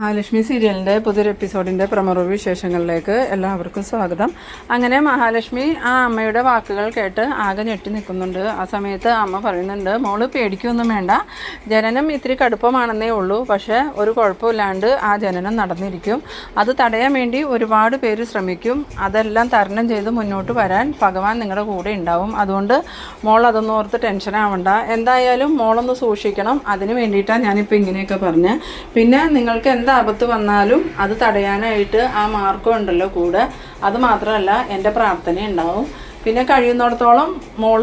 മഹാലക്ഷ്മി സീരിയലിന്റെ പുതിയൊരു എപ്പിസോഡിന്റെ പ്രമറു വിശേഷങ്ങളിലേക്ക് എല്ലാവർക്കും സ്വാഗതം. അങ്ങനെ മഹാലക്ഷ്മി ആ അമ്മയുടെ വാക്കുകൾ കേട്ട് ആകെ ഞെട്ടി നിൽക്കുന്നുണ്ട്. ആ സമയത്ത് അമ്മ പറയുന്നുണ്ട് മോൾ പേടിക്കൊന്നും വേണ്ട. ജനനം ഇത്തിരി കടുപ്പമാണെന്നേ ഉള്ളൂ. പക്ഷേ ഒരു കുഴപ്പമില്ലാണ്ട് ആ ജനനം നടന്നിരിക്കും. അത് തടയാൻ വേണ്ടി ഒരുപാട് പേര് ശ്രമിക്കും. അതെല്ലാം തരണം ചെയ്ത് മുന്നോട്ട് വരാൻ ഭഗവാൻ നിങ്ങളുടെ കൂടെ ഉണ്ടാവും. അതുകൊണ്ട് മോൾ അതൊന്നും ഓർത്ത് ടെൻഷൻ ആവണ്ട. എന്തായാലും മോളൊന്ന് സൂക്ഷിക്കണം. അതിന് വേണ്ടിയിട്ടാണ് ഞാനിപ്പോൾ ഇങ്ങനെയൊക്കെ പറഞ്ഞ്. പിന്നെ നിങ്ങൾക്ക് എന്ത് ആപത്ത് വന്നാലും അത് തടയാനായിട്ട് ആ മാർഗം ഉണ്ടല്ലോ കൂടെ. അത് മാത്രമല്ല എന്റെ പ്രാർത്ഥന ഉണ്ടാവും. പിന്നെ കഴിയുന്നിടത്തോളം മോൾ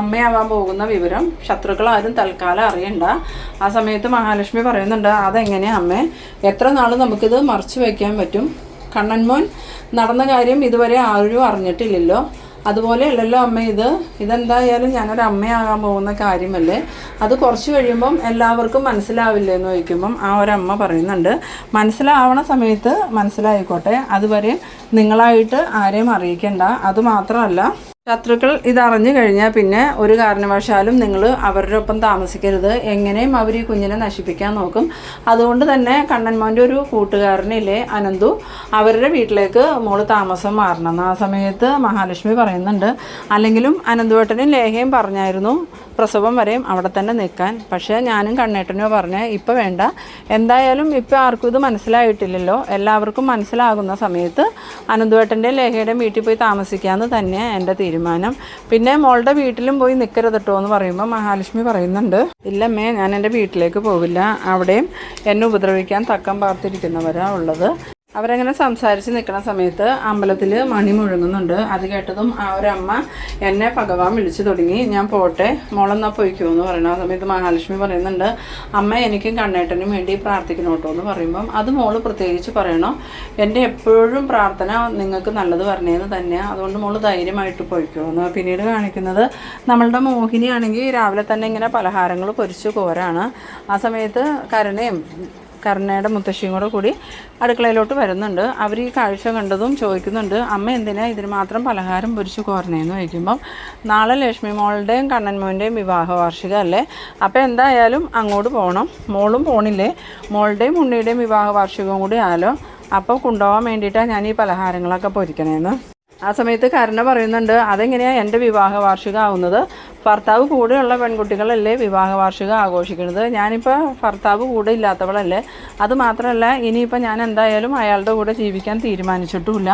അമ്മയാവാൻ പോകുന്ന വിവരം ശത്രുക്കൾ ആരും തൽക്കാലം അറിയണ്ട. ആ സമയത്ത് മഹാലക്ഷ്മി പറയുന്നുണ്ട് അതെങ്ങനെയാ അമ്മേ? എത്ര നാൾ നമുക്കിത് മറച്ചു വയ്ക്കാൻ പറ്റും? കണ്ണൻമോൻ നടന്ന കാര്യം ഇതുവരെ ആരും അറിഞ്ഞിട്ടില്ലല്ലോ. അതുപോലെ അല്ലല്ലോ അമ്മ ഇത്. ഇതെന്തായാലും ഞാനൊരു അമ്മയാകാൻ പോകുന്ന കാര്യമല്ലേ? അത് കുറച്ച് കഴിയുമ്പം എല്ലാവർക്കും മനസ്സിലാവില്ലേ എന്ന് ചോദിക്കുമ്പം ആ ഒരമ്മ പറയുന്നുണ്ട്. മനസ്സിലാവണ സമയത്ത് മനസ്സിലായിക്കോട്ടെ. അതുവരെ നിങ്ങളായിട്ട് ആരെയും അറിയിക്കേണ്ട. അത് മാത്രമല്ല ശത്രുക്കൾ ഇതറിഞ്ഞു കഴിഞ്ഞാൽ പിന്നെ ഒരു കാരണവശാലും നിങ്ങൾ അവരുടെ ഒപ്പം താമസിക്കരുത്. എങ്ങനെയും അവർ ഈ കുഞ്ഞിനെ നശിപ്പിക്കാൻ നോക്കും. അതുകൊണ്ട് തന്നെ കണ്ണൻമോന്റെ ഒരു കൂട്ടുകാരനില്ലേ അനന്തു അവരുടെ വീട്ടിലേക്ക് മോൾ താമസം മാറണം. ആ സമയത്ത് മഹാലക്ഷ്മി പറയുന്നുണ്ട് അല്ലെങ്കിലും അനന്തുവേട്ടനും ലേഖയും പറഞ്ഞായിരുന്നു പ്രസവം വരെയും അവിടെ തന്നെ നിൽക്കാൻ. പക്ഷേ ഞാനും കണ്ണേട്ടനോ പറഞ്ഞ ഇപ്പോൾ വേണ്ട. എന്തായാലും ഇപ്പോൾ ആർക്കും ഇത് മനസ്സിലായിട്ടില്ലല്ലോ. എല്ലാവർക്കും മനസ്സിലാകുന്ന സമയത്ത് അനന്തുവേട്ടന്റെ ലേഖയുടെയും വീട്ടിൽ പോയി താമസിക്കാമെന്ന് തന്നെയാണ് എന്റെ തീരുമാനം. പിന്നെ മോളുടെ വീട്ടിലും പോയി നിൽക്കരുത് കേട്ടോ എന്ന് പറയുമ്പോൾ മഹാലക്ഷ്മി പറയുന്നുണ്ട് ഇല്ലമ്മേ ഞാൻ എന്റെ വീട്ടിലേക്ക് പോകില്ല അവിടെയും എന്നെ ഉപദ്രവിക്കാൻ തക്കം പാർത്തിരിക്കുന്നവരാണ് ഉള്ളത്. അവരങ്ങനെ സംസാരിച്ച് നിൽക്കുന്ന സമയത്ത് അമ്പലത്തിൽ മണി മുഴങ്ങുന്നുണ്ട്. അത് കേട്ടതും ആ ഒരു അമ്മ എന്നെ ഭഗവാൻ വിളിച്ചു തുടങ്ങി. ഞാൻ പോട്ടെ മോളെന്നാ പോയിക്കോ? എന്ന് പറയുന്ന. ആ സമയത്ത് മഹാലക്ഷ്മി പറയുന്നുണ്ട് അമ്മ എനിക്കും കണ്ണേട്ടനും വേണ്ടി പ്രാർത്ഥിക്കണം കേട്ടോ എന്ന് പറയുമ്പം അത് മോൾ പ്രത്യേകിച്ച് പറയണോ? എന്റെ എപ്പോഴും പ്രാർത്ഥന നിങ്ങൾക്ക് നല്ലത് പറഞ്ഞതെന്ന് തന്നെയാണ് അതുകൊണ്ട് മോൾ ധൈര്യമായിട്ട് പോയിക്കോ. എന്ന് പിന്നീട് കാണിക്കുന്നത് നമ്മളുടെ മോഹിനിയാണെങ്കിൽ രാവിലെ തന്നെ ഇങ്ങനെ പലഹാരങ്ങൾ പൊരിച്ചു കോരാണ്. ആ സമയത്ത് കരുണയും കരുണയുടെ മുത്തശ്ശിയും കൂടെ കൂടി അടുക്കളയിലോട്ട് വരുന്നുണ്ട്. അവർ ഈ കാഴ്ച കണ്ടതും ചോദിക്കുന്നുണ്ട് അമ്മ എന്തിനാ ഇതിന് മാത്രം പലഹാരം പൊരിച്ച് കോരണേന്ന് ചോദിക്കുമ്പം നാളെ ലക്ഷ്മി മോളുടെയും കണ്ണൻ മോന്റെയും വിവാഹ വാർഷികം അല്ലേ? അപ്പോൾ എന്തായാലും അങ്ങോട്ട് പോകണം മോളും പോണില്ലേ? മോളുടെയും ഉണ്ണിയുടെയും വിവാഹ വാർഷികവും കൂടി ആയാലോ അപ്പോൾ കൊണ്ടുപോകാൻ വേണ്ടിയിട്ടാണ് ഞാൻ ഈ പലഹാരങ്ങളൊക്കെ പൊരിക്കണേന്ന്. ആ സമയത്ത് കരുണ പറയുന്നുണ്ട് അതെങ്ങനെയാണ് എന്റെ വിവാഹ വാർഷികം ആവുന്നത് ഭർത്താവ് കൂടെയുള്ള പെൺകുട്ടികളല്ലേ വിവാഹ വാർഷികം ആഘോഷിക്കുന്നത്? ഞാനിപ്പോൾ ഭർത്താവ് കൂടെ ഇല്ലാത്തവളല്ലേ. അത് മാത്രമല്ല ഇനിയിപ്പോൾ ഞാൻ എന്തായാലും അയാളുടെ കൂടെ ജീവിക്കാൻ തീരുമാനിച്ചിട്ടുമില്ല.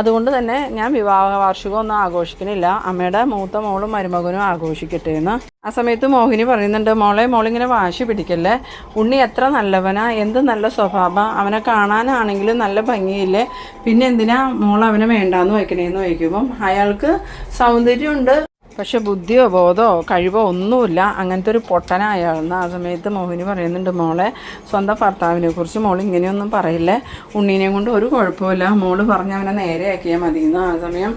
അതുകൊണ്ട് തന്നെ ഞാൻ വിവാഹ വാർഷികം ഒന്നും ആഘോഷിക്കണില്ല അമ്മയുടെ മൂത്ത മോളും മരുമകനും ആഘോഷിക്കട്ടെ എന്ന്. ആ സമയത്ത് മോഹിനി പറയുന്നുണ്ട് മോളെ മോളിങ്ങനെ വാശി പിടിക്കല്ലേ? ഉണ്ണി എത്ര നല്ലവനാ എന്ത് നല്ല സ്വഭാവം അവനെ കാണാനാണെങ്കിലും നല്ല ഭംഗിയില്ലേ? പിന്നെ എന്തിനാ മോൾ അവനെ വേണ്ടാന്ന് വയ്ക്കണേന്ന് വയ്ക്കുമ്പം അയാൾക്ക് സൗന്ദര്യമുണ്ട്. പക്ഷെ ബുദ്ധിയോ ബോധമോ കഴിവോ ഒന്നുമില്ല. അങ്ങനത്തെ ഒരു പൊട്ടന അയാളെന്ന് ആ സമയത്ത് മോഹിനി പറയുന്നുണ്ട് മോളെ സ്വന്തം ഭർത്താവിനെ കുറിച്ച് മോൾ ഇങ്ങനെയൊന്നും പറയില്ലേ? ഉണ്ണീനെയും കൊണ്ട് ഒരു കുഴപ്പമില്ല മോൾ പറഞ്ഞ് അവനെ നേരെയാക്കിയാൽ മതി എന്ന് ആ സമയം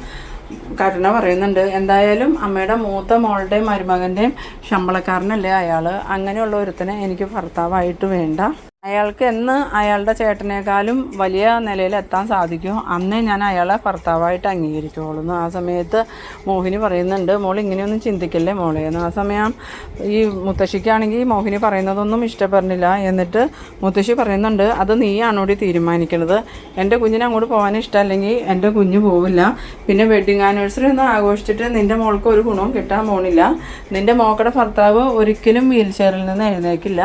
കരുണ പറയുന്നുണ്ട്. എന്തായാലും അമ്മയുടെ മൂത്ത മോളുടെയും മരുമകന്റെയും ശമ്പളക്കാരനല്ലേ അയാൾ അങ്ങനെയുള്ള ഒരുത്തനെ എനിക്ക് ഭർത്താവായിട്ട് വേണ്ട. അയാൾക്ക് എന്ന് അയാളുടെ ചേട്ടനേക്കാളും വലിയ നിലയിൽ എത്താൻ സാധിക്കും. അന്നേ ഞാൻ അയാളെ ഭർത്താവായിട്ട് അംഗീകരിക്കുകയുള്ളൂ ആ സമയത്ത് മോഹിനി പറയുന്നുണ്ട് മോൾ ഇങ്ങനെയൊന്നും ചിന്തിക്കല്ലേ മോളെ? എന്ന്. ആ സമയം ഈ മുത്തശ്ശിക്കാണെങ്കിൽ മോഹിനി പറയുന്നതൊന്നും ഇഷ്ടപ്പെടുന്നില്ല എന്നിട്ട് മുത്തശ്ശി പറയുന്നുണ്ട് അത് നീയാണ് കൂടി തീരുമാനിക്കുന്നത് എന്റെ കുഞ്ഞിനെ അങ്ങോട്ട് പോകാൻ ഇഷ്ടമല്ലെങ്കിൽ എന്റെ കുഞ്ഞ് പോവില്ല. പിന്നെ വെഡിങ് ആനിവേഴ്സറി ഒന്നും ആഘോഷിച്ചിട്ട് നിന്റെ മോൾക്ക് ഒരു ഗുണവും കിട്ടാൻ പോണില്ല. നിന്റെ മോക്കടെ ഭർത്താവ് ഒരിക്കലും വീൽ ചെയറിൽ നിന്ന് എഴുന്നേക്കില്ല.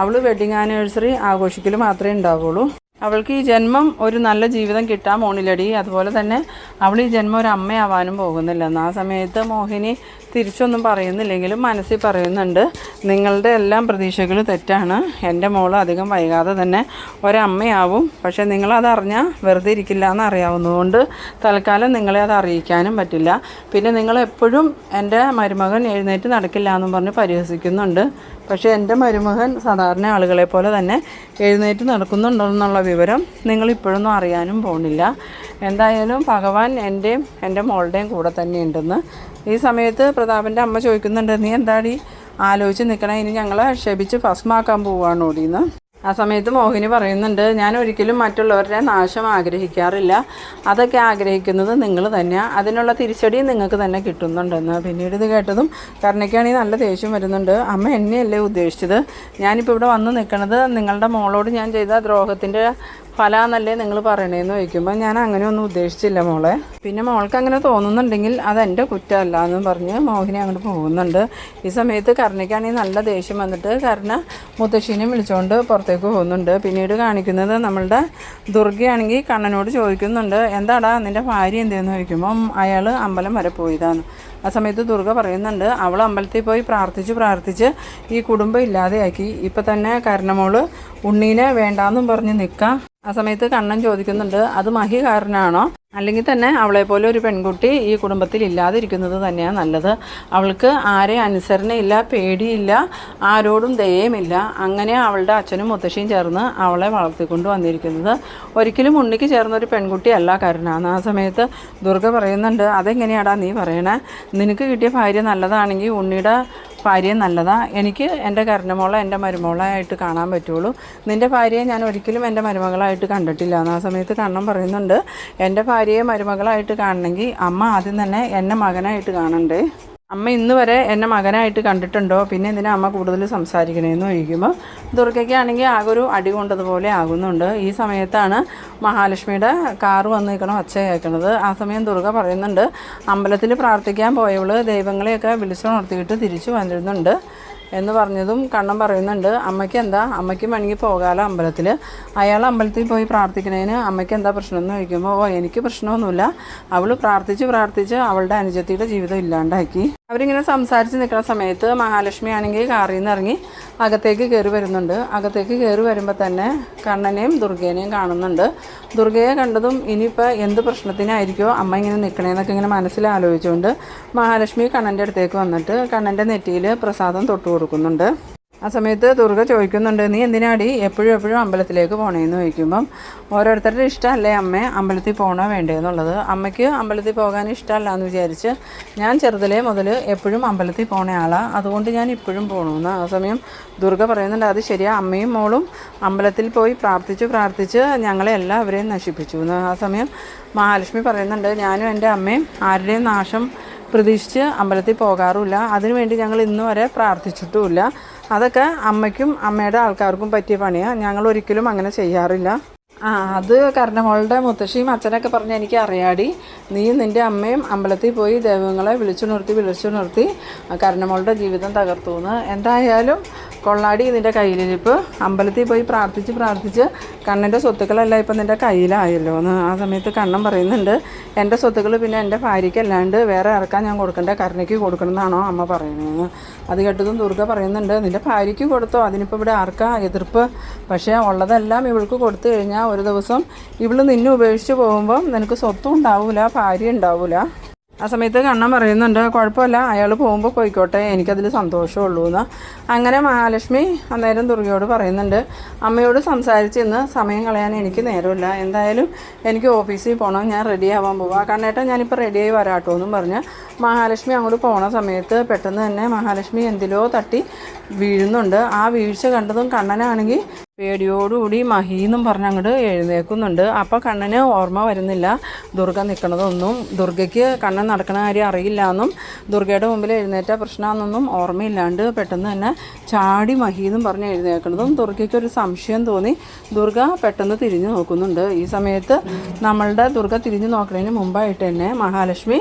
അവൾ വെഡിങ് ആനിവേഴ്സറി ആഘോഷിക്കൽ മാത്രമേ ഉണ്ടാവുള്ളൂ. അവൾക്ക് ഈ ജന്മം ഒരു നല്ല ജീവിതം കിട്ടാൻ പോണില്ലടി. അതുപോലെ തന്നെ അവൾ ഈ ജന്മം ഒരു അമ്മയാവാനും പോകുന്നില്ലെന്ന് ആ സമയത്ത് മോഹിനി തിരിച്ചൊന്നും പറയുന്നില്ലെങ്കിലും മനസ്സിൽ പറയുന്നുണ്ട് നിങ്ങളുടെ എല്ലാം പ്രതീക്ഷകൾ തെറ്റാണ്. എന്റെ മോൾ അധികം വൈകാതെ തന്നെ ഒരമ്മയാവും. പക്ഷേ നിങ്ങളത് അറിഞ്ഞാൽ വെറുതെ ഇരിക്കില്ല എന്ന് അറിയാവുന്നതുകൊണ്ട് തൽക്കാലം നിങ്ങളെ അത് അറിയിക്കാനും പറ്റില്ല. പിന്നെ നിങ്ങളെപ്പോഴും എന്റെ മരുമകൻ എഴുന്നേറ്റ് നടക്കില്ല എന്നും പറഞ്ഞ് പരിഹസിക്കുന്നുണ്ട്. പക്ഷേ എന്റെ മരുമകൻ സാധാരണ ആളുകളെ പോലെ തന്നെ എഴുന്നേറ്റ് നടക്കുന്നുണ്ടോ എന്നുള്ള വിവരം നിങ്ങൾ ഇപ്പോഴൊന്നും അറിയാനും പോകുന്നില്ല. എന്തായാലും ഭഗവാൻ എന്റെയും എന്റെ മോളുടെയും കൂടെ തന്നെ ഉണ്ടെന്ന്. ഈ സമയത്ത് പ്രതാപന്റെ അമ്മ ചോദിക്കുന്നുണ്ട് നീ എന്താടി ആലോചിച്ച് നിൽക്കണേ? ഇനി ഞങ്ങളെ ക്ഷപിച്ച് ഭസ്മാക്കാൻ പോവുകയാണ് ഓടിയെന്ന് ആ സമയത്ത് മോഹിനി പറയുന്നുണ്ട് ഞാൻ ഒരിക്കലും മറ്റുള്ളവരുടെ നാശം ആഗ്രഹിക്കാറില്ല. അതൊക്കെ ആഗ്രഹിക്കുന്നത് നിങ്ങൾ തന്നെയാണ് അതിനുള്ള തിരിച്ചടി നിങ്ങൾക്ക് തന്നെ കിട്ടുന്നുണ്ടെന്ന്. പിന്നീട് ഇത് കേട്ടതും കർണയ്ക്കാണെങ്കിൽ നല്ല ദേഷ്യം വരുന്നുണ്ട്. അമ്മ എന്നെയല്ലേ ഉദ്ദേശിച്ചത്? ഞാനിപ്പോൾ ഇവിടെ വന്ന് നിൽക്കുന്നത് നിങ്ങളുടെ മോളോട് ഞാൻ ചെയ്ത ദ്രോഹത്തിന്റെ ഫലാന്നല്ലേ നിങ്ങൾ പറയണേന്ന് ചോദിക്കുമ്പോൾ ഞാൻ അങ്ങനെ ഒന്നും ഉദ്ദേശിച്ചില്ല മോളെ. പിന്നെ മോൾക്ക് അങ്ങനെ തോന്നുന്നുണ്ടെങ്കിൽ അത് എന്റെ കുറ്റമല്ല എന്ന് പറഞ്ഞ് മോഹിനി അങ്ങോട്ട് പോകുന്നുണ്ട്. ഈ സമയത്ത് കരുണയ്ക്കാണെങ്കിൽ നല്ല ദേഷ്യം വന്നിട്ട് കർണ മുത്തശ്ശീനെ വിളിച്ചുകൊണ്ട് പുറത്തേക്ക് പോകുന്നുണ്ട്. പിന്നീട് കാണിക്കുന്നത് നമ്മളുടെ ദുർഗയാണെങ്കിൽ കണ്ണനോട് ചോദിക്കുന്നുണ്ട്. എന്താടാ നിന്റെ ഭാര്യ എന്തെന്ന് ചോദിക്കുമ്പോൾ അയാൾ അമ്പലം വരെ പോയതാണ്. ആ സമയത്ത് ദുർഗ പറയുന്നുണ്ട് അവൾ അമ്പലത്തിൽ പോയി പ്രാർത്ഥിച്ച് പ്രാർത്ഥിച്ച് ഈ കുടുംബം ഇല്ലാതെയാക്കി. ഇപ്പം തന്നെ കരണമോൾ ഉണ്ണീനെ വേണ്ടാന്നും പറഞ്ഞ് നിൽക്കാം ആ സമയത്ത് കണ്ണൻ ചോദിക്കുന്നുണ്ട് അത് മഹി കാരനാണോ അല്ലെങ്കിൽ തന്നെ അവളെ പോലെ ഒരു പെൺകുട്ടി ഈ കുടുംബത്തിൽ ഇല്ലാതിരിക്കുന്നത് തന്നെയാണ് നല്ലത്. അവൾക്ക് ആരെ അനുസരണയില്ല പേടിയില്ല ആരോടും ദയയുമില്ല. അങ്ങനെ അവളുടെ അച്ഛനും മുത്തശ്ശിയും ചേർന്ന് അവളെ വളർത്തിക്കൊണ്ട് വന്നിരിക്കുന്നത്. ഒരിക്കലും ഉണ്ണിക്ക് ചേർന്ന ഒരു പെൺകുട്ടി അല്ല കരുണാന്ന്. ആ സമയത്ത് ദുർഗ പറയുന്നുണ്ട് അതെങ്ങനെയാടാ നീ പറയണേ? നിനക്ക് കിട്ടിയ ഭാര്യ നല്ലതാണെങ്കിൽ ഉണ്ണിയുടെ ഭാര്യയെ നല്ലതാണ് എനിക്ക് എന്റെ കരണമോളെ എന്റെ മരുമോളായിട്ട് കാണാൻ പറ്റുള്ളൂ. നിന്റെ ഭാര്യയെ ഞാൻ ഒരിക്കലും എന്റെ മരുമകളായിട്ട് കണ്ടിട്ടില്ല. എന്ന് ആ സമയത്ത് കണ്ണൻ പറയുന്നുണ്ട് എന്റെ ഭാര്യയെ മരുമകളായിട്ട് കാണണമെങ്കിൽ അമ്മ ആദ്യം തന്നെ എന്നെ മകനായിട്ട് കാണണ്ടേ? അമ്മ ഇന്ന് വരെ എന്നെ മകനായിട്ട് കണ്ടിട്ടുണ്ടോ? പിന്നെ എന്തിനാ അമ്മ കൂടുതൽ സംസാരിക്കണേന്ന് ചോദിക്കുമ്പോൾ ദുർഗയ്ക്കാണെങ്കിൽ ആകെ ഒരു അടി കൊണ്ടതുപോലെ ആകുന്നുണ്ട്. ഈ സമയത്താണ് മഹാലക്ഷ്മിയുടെ കാറ് വന്ന് നിൽക്കണം ഒച്ച കേൾക്കണത്. ആ സമയം ദുർഗ പറയുന്നുണ്ട് അമ്പലത്തിൽ പ്രാർത്ഥിക്കാൻ പോയവൾ ദൈവങ്ങളെയൊക്കെ വിളിച്ചു നിർത്തിയിട്ട് തിരിച്ചു വന്നിരുന്നുണ്ട്. എന്ന് പറഞ്ഞതും കണ്ണൻ പറയുന്നുണ്ട്. അമ്മയ്ക്ക് എന്താ? അമ്മയ്ക്ക് വേണമെങ്കിൽ പോകാലോ അമ്പലത്തിൽ അയാൾ അമ്പലത്തിൽ പോയി പ്രാർത്ഥിക്കുന്നതിന് അമ്മയ്ക്ക് എന്താ പ്രശ്നം എന്ന് ചോദിക്കുമ്പോൾ ഓ എനിക്ക് പ്രശ്നമൊന്നുമില്ല. അവൾ പ്രാർത്ഥിച്ച് പ്രാർത്ഥിച്ച് അവളുടെ അനുജത്തിയുടെ ജീവിതം ഇല്ലാണ്ടാക്കി. അവരിങ്ങനെ സംസാരിച്ച് നിൽക്കുന്ന സമയത്ത് മഹാലക്ഷ്മി ആണെങ്കിൽ കാറിൽ നിന്ന് ഇറങ്ങി അകത്തേക്ക് കയറി വരുന്നുണ്ട്. അകത്തേക്ക് കയറി വരുമ്പോൾ തന്നെ കണ്ണനെയും ദുർഗേനെയും കാണുന്നുണ്ട്. ദുർഗയെ കണ്ടതും ഇനിയിപ്പോൾ എന്ത് പ്രശ്നത്തിനായിരിക്കോ അമ്മ ഇങ്ങനെ നിൽക്കണേന്നൊക്കെ ഇങ്ങനെ മനസ്സിൽ ആലോചിച്ചുകൊണ്ട് മഹാലക്ഷ്മി കണ്ണന്റെ അടുത്തേക്ക് വന്നിട്ട് കണ്ണന്റെ നെറ്റിയിൽ പ്രസാദം തൊട്ട് കൊടുക്കുന്നുണ്ട്. ആ സമയത്ത് ദുർഗ ചോദിക്കുന്നുണ്ട് നീ എന്തിനാടി എപ്പോഴും എപ്പോഴും അമ്പലത്തിലേക്ക് പോണേന്ന്? ചോദിക്കുമ്പം ഓരോരുത്തരുടെ ഇഷ്ടമല്ലേ അമ്മ അമ്പലത്തിൽ പോകണോ വേണ്ടേന്നുള്ളത് അമ്മയ്ക്ക് അമ്പലത്തിൽ പോകാൻ ഇഷ്ടമല്ല എന്ന് വിചാരിച്ച് ഞാൻ ചെറുതിലേ മുതൽ എപ്പോഴും അമ്പലത്തിൽ പോണ ആളാണ് അതുകൊണ്ട് ഞാൻ ഇപ്പോഴും പോകണമെന്ന് ആ സമയം ദുർഗ പറയുന്നുണ്ട് അത് ശരിയാ അമ്മയും മോളും അമ്പലത്തിൽ പോയി പ്രാർത്ഥിച്ചു പ്രാർത്ഥിച്ച് ഞങ്ങളെ എല്ലാവരെയും നശിപ്പിച്ചു എന്ന് ആ സമയം മഹാലക്ഷ്മി പറയുന്നുണ്ട് ഞാനും എന്റെ അമ്മയും ആരുടെയും നാശം പ്രതീക്ഷിച്ച് അമ്പലത്തിൽ പോകാറുമില്ല. അതിനുവേണ്ടി ഞങ്ങൾ ഇന്നുവരെ പ്രാർത്ഥിച്ചിട്ടുമില്ല. അതൊക്കെ അമ്മയ്ക്കും അമ്മയുടെ ആൾക്കാർക്കും പറ്റിയ പണിയാണ് ഞങ്ങൾ ഒരിക്കലും അങ്ങനെ ചെയ്യാറില്ല. ആ അത് കർണമോളുടെ മുത്തശ്ശിയും അച്ഛനൊക്കെ പറഞ്ഞ് എനിക്ക് അറിയാടി. നീ നിന്റെ അമ്മയും അമ്പലത്തിൽ പോയി ദൈവങ്ങളെ വിളിച്ചു നിർത്തി വിളിച്ചു നിർത്തി കർണമോളുടെ ജീവിതം തകർത്തു എന്ന് എന്തായാലും കൊള്ളാടി നിന്റെ കയ്യിലിരിപ്പ്. അമ്പലത്തിൽ പോയി പ്രാർത്ഥിച്ച് പ്രാർത്ഥിച്ച് കണ്ണന്റെ സ്വത്തുക്കളെല്ലാം ഇപ്പം നിന്റെ കയ്യിലായല്ലോ എന്ന് ആ സമയത്ത് കണ്ണൻ പറയുന്നുണ്ട്. എന്റെ സ്വത്തുക്കൾ പിന്നെ എന്റെ ഭാര്യയ്ക്കല്ലാണ്ട് വേറെ ഇറക്കാൻ ഞാൻ കൊടുക്കേണ്ട? കരുണയ്ക്ക് കൊടുക്കണമെന്നാണോ അമ്മ പറയണതെന്ന് അത് കേട്ടതും ദുർഗ പറയുന്നുണ്ട് നിന്റെ ഭാര്യയ്ക്ക് കൊടുത്തോ? അതിനിപ്പോൾ ഇവിടെ ആർക്കാ എതിർപ്പ്? പക്ഷേ ഉള്ളതെല്ലാം ഇവൾക്ക് കൊടുത്തു കഴിഞ്ഞാൽ ഒരു ദിവസം ഇവൾ നിന്നെ ഉപേക്ഷിച്ച് പോകുമ്പം നിനക്ക് സ്വത്തും ഉണ്ടാവില്ല ഭാര്യ ഉണ്ടാവില്ല ആ സമയത്ത് കണ്ണൻ പറയുന്നുണ്ട് കുഴപ്പമില്ല അയാൾ പോകുമ്പോൾ പോയിക്കോട്ടെ എനിക്കതിൽ സന്തോഷമുള്ളൂ എന്ന് അങ്ങനെ മഹാലക്ഷ്മി അന്നേരം ദുർഗയോട് പറയുന്നുണ്ട് അമ്മയോട് സംസാരിച്ച് ഇന്ന് സമയം കളയാൻ എനിക്ക് നേരമില്ല. എന്തായാലും എനിക്ക് ഓഫീസിൽ പോകണം ഞാൻ റെഡി ആവാൻ പോവാം. കണ്ണേട്ടൻ ഞാനിപ്പോൾ റെഡിയായി വരാട്ടോ എന്നും പറഞ്ഞ് മഹാലക്ഷ്മി അങ്ങോട്ട് പോണ സമയത്ത് പെട്ടെന്ന് തന്നെ മഹാലക്ഷ്മി എന്തിലോ തട്ടി വീഴുന്നുണ്ട്. ആ വീഴ്ച കണ്ടതും കണ്ണനാണെങ്കിൽ പേടിയോടുകൂടി മഹീന്നും പറഞ്ഞ് അങ്ങോട്ട് എഴുന്നേൽക്കുന്നുണ്ട് അപ്പോൾ കണ്ണന് ഓർമ്മ വരുന്നില്ല. ദുർഗ നിൽക്കണതൊന്നും ദുർഗയ്ക്ക് കണ്ണൻ നടക്കണ കാര്യം അറിയില്ല എന്നും ദുർഗയുടെ മുമ്പിൽ എഴുന്നേറ്റ പ്രശ്നമാണെന്നൊന്നും ഓർമ്മയില്ലാണ്ട് പെട്ടെന്ന് തന്നെ ചാടി മഹീന്നും പറഞ്ഞ് എഴുന്നേക്കുന്നതും ദുർഗയ്ക്ക് ഒരു സംശയം തോന്നി. ദുർഗ പെട്ടെന്ന് തിരിഞ്ഞു നോക്കുന്നുണ്ട്. ഈ സമയത്ത് നമ്മളുടെ ദുർഗ തിരിഞ്ഞു നോക്കുന്നതിന് മുമ്പായിട്ട് തന്നെ മഹാലക്ഷ്മി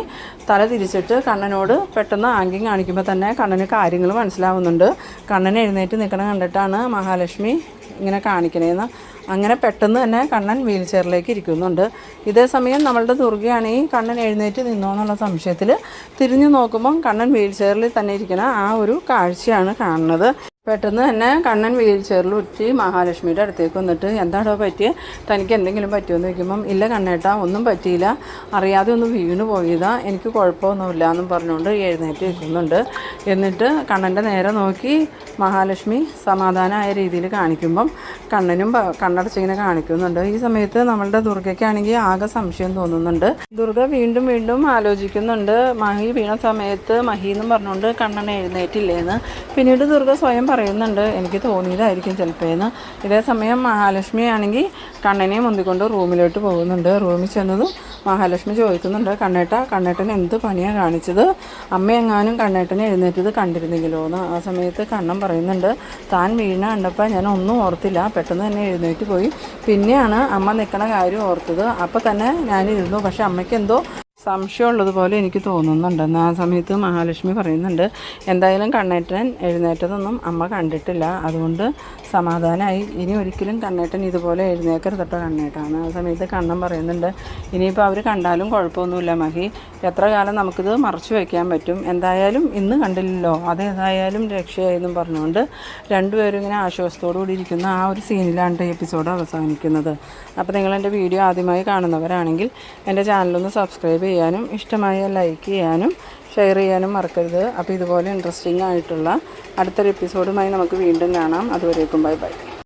തല തിരിച്ചിട്ട് കണ്ണനോട് പെട്ടെന്ന് ആംഗ്യം കാണിക്കുമ്പോൾ തന്നെ കണ്ണന് കാര്യങ്ങൾ മനസ്സിലാവുന്നുണ്ട്. കണ്ണൻ എഴുന്നേറ്റ് നിൽക്കണം കണ്ടിട്ടാണ് മഹാലക്ഷ്മി ഇങ്ങനെ കാണിക്കണേന്ന് അങ്ങനെ പെട്ടെന്ന് തന്നെ കണ്ണൻ വീൽ ചെയറിലേക്ക് ഇരിക്കുന്നുണ്ട്. ഇതേ സമയം നമ്മളുടെ ദുർഗയാണെങ്കിൽ കണ്ണൻ എഴുന്നേറ്റ് നിന്നോ എന്നുള്ള സംശയത്തിൽ തിരിഞ്ഞു നോക്കുമ്പം കണ്ണൻ വീൽ ചെയറിൽ തന്നെ ഇരിക്കുന്ന ആ ഒരു കാഴ്ചയാണ് കാണുന്നത്. പെട്ടെന്ന് തന്നെ കണ്ണൻ വീൽ ചെയറിൽ ഉറ്റി മഹാലക്ഷ്മിയുടെ അടുത്തേക്ക് വന്നിട്ട് എന്താണോ പറ്റിയ? തനിക്ക് എന്തെങ്കിലും പറ്റുമെന്ന് ചോദിക്കുമ്പം ഇല്ല കണ്ണേട്ടാ ഒന്നും പറ്റിയില്ല. അറിയാതെ ഒന്ന് വീണ് പോയതാ. എനിക്ക് കുഴപ്പമൊന്നുമില്ല എന്നും പറഞ്ഞുകൊണ്ട് എഴുന്നേറ്റ് നിൽക്കുന്നുണ്ട്. എന്നിട്ട് കണ്ണന്റെ നേരെ നോക്കി മഹാലക്ഷ്മി സമാധാനമായ രീതിയിൽ കാണിക്കുമ്പം കണ്ണനും കണ്ണടച്ചിങ്ങനെ കാണിക്കുന്നുണ്ട്. ഈ സമയത്ത് നമ്മളുടെ ദുർഗയ്ക്കാണെങ്കിൽ ആകെ സംശയം തോന്നുന്നുണ്ട്. ദുർഗ വീണ്ടും വീണ്ടും ആലോചിക്കുന്നുണ്ട്. മഹി വീണ സമയത്ത് മഹി എന്നും പറഞ്ഞുകൊണ്ട് കണ്ണൻ എഴുന്നേറ്റില്ലേന്ന്. പിന്നീട് ദുർഗ സ്വയം പറയുന്നുണ്ട്. എനിക്ക് തോന്നിയതായിരിക്കും ചിലപ്പോഴെന്ന് ഇതേ സമയം മഹാലക്ഷ്മി ആണെങ്കിൽ കണ്ണനെ മുന്തിക്കൊണ്ട് റൂമിലോട്ട് പോകുന്നുണ്ട്. റൂമിൽ ചെന്നതും മഹാലക്ഷ്മി ചോദിക്കുന്നുണ്ട് കണ്ണേട്ട കണ്ണേട്ടൻ എന്ത് പണിയാണ് കാണിച്ചത്? അമ്മയെങ്ങാനും കണ്ണേട്ടനെ എഴുന്നേറ്റത് കണ്ടിരുന്നെങ്കിലോ എന്ന്. ആ സമയത്ത് കണ്ണൻ പറയുന്നുണ്ട് താൻ വീണ കണ്ടപ്പോൾ ഞാൻ ഒന്നും ഓർത്തില്ല. പെട്ടെന്ന് തന്നെ എഴുന്നേറ്റ് പോയി. പിന്നെയാണ് അമ്മ നിൽക്കണ കാര്യം ഓർത്തത്. അപ്പോൾ തന്നെ ഞാനിരുന്നു. പക്ഷേ അമ്മയ്ക്ക് എന്തോ സംശയമുള്ളതുപോലെ എനിക്ക് തോന്നുന്നുണ്ടെന്ന് ആ സമയത്ത് മഹാലക്ഷ്മി പറയുന്നുണ്ട് എന്തായാലും കണ്ണേട്ടൻ എഴുന്നേറ്റതൊന്നും അമ്മ കണ്ടിട്ടില്ല. അതുകൊണ്ട് സമാധാനമായി ഇനി ഒരിക്കലും കണ്ണേട്ടൻ ഇതുപോലെ എഴുന്നേക്കരുത് കേട്ടോ കണ്ണേട്ടാണ്. ആ സമയത്ത് കണ്ണൻ പറയുന്നുണ്ട് ഇനിയിപ്പോൾ അവർ കണ്ടാലും കുഴപ്പമൊന്നുമില്ല മഹി. എത്ര കാലം നമുക്കിത് മറച്ചു വയ്ക്കാൻ പറ്റും? എന്തായാലും ഇന്ന് കണ്ടില്ലല്ലോ. അതേതായാലും രക്ഷയായെന്നും പറഞ്ഞുകൊണ്ട് രണ്ടുപേരും ഇങ്ങനെ ആശ്വാസത്തോടു കൂടി ഇരിക്കുന്ന ആ ഒരു സീനിലാണ് ഈ എപ്പിസോഡ് അവസാനിക്കുന്നത്. അപ്പോൾ നിങ്ങൾ എന്റെ വീഡിയോ ആദ്യമായി കാണുന്നവരാണെങ്കിൽ എന്റെ ചാനലൊന്ന് സബ്സ്ക്രൈബ് ചെയ്യാനും ഇഷ്ടമായ ലൈക്ക് ചെയ്യാനും ഷെയർ ചെയ്യാനും മറക്കരുത്. അപ്പോൾ ഇതുപോലെ ഇൻട്രസ്റ്റിംഗ് ആയിട്ടുള്ള അടുത്തൊരു എപ്പിസോഡുമായി നമുക്ക് വീണ്ടും കാണാം. അതുവരേക്കും ബൈ ബൈ